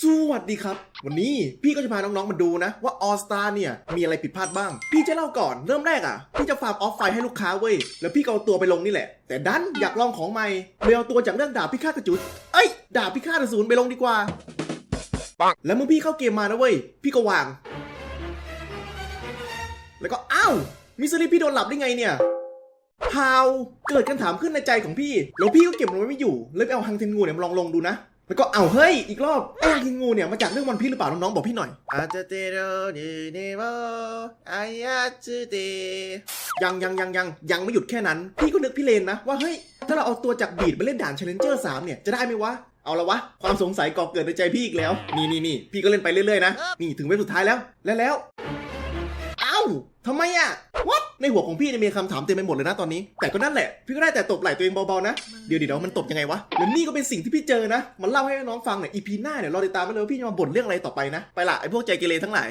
สวัสดีครับ วันนี้พี่ก็จะพาน้อง ๆ มาดูนะ ว่า All Star เนี่ย มีอะไรผิดพลาดบ้าง พี่จะเล่าก่อนเริ่มแรกอะ พี่จะฟาร์มออฟไฟให้ลูกค้าเว้ย แล้วพี่ก็เอาตัวไปลงนี่แหละ แต่ดันอยากลองของใหม่เลยเอาตัวจากเรื่องดาบพิฆาตกระจุด เอ้ย ดาบพิฆาตอสูรไปลงดีกว่าปังแล้วเมื่อพี่เข้าเกมมานะเว้ยพี่ก็วาง แล้วก็อ้าวมิสซิลี่พี่โดนหลับได้ไงเนี่ยฮาวเกิดกันถามขึ้นในใจของพี่ แล้วพี่ก็เก็บมันไว้ไม่อยู่เลยไปเอาฮังเทนงูเนี่ยมาลองลงดูนะ แล้วก็เอาเฮ้ยอีกรอบไอ้ฮังเทนงูเนี่ยมาจากเรื่องวันพีชหรือเปล่าน้องๆบอกพี่หน่อยอาจจะเตโรดีเนโมอายาจูเดยังยังยังยังยังไม่หยุดแค่นั้น พี่ก็นึกพี่เลนนะว่าเฮ้ยถ้าเราเอาตัวจากบีดมาเล่นด่าน Challenger 3เนี่ยจะได้ไหมวะเอาละวะ ความสงสัยก่อเกิดในใจพี่อีกแล้ว นี่นี่นี่พี่ก็เล่นไปเรื่อยๆนะ นี่ถึงเว็บสุดท้ายแล้ว แล้วแล้วเอ้า ทำไมอะวัดในหัวของพี่เนี่ยมีคำถามเต็มไปหมดเลยนะตอนนี้ แต่ก็นั่นแหละ พี่ก็ได้แต่ตบไหล่ตัวเองเบาๆนะ เดี๋ยวเดี๋ยวมันตบยังไงวะแล้วนี่ก็เป็นสิ่งที่พี่เจอนะ มันเล่าให้น้องฟังเนี่ยอีพีหน้าเนี่ยรอติดตามไปเลยว่าพี่จะมาบ่นเรื่องอะไรต่อไปนะ ไปละไอ้พวกใจเกเรทั้งหลาย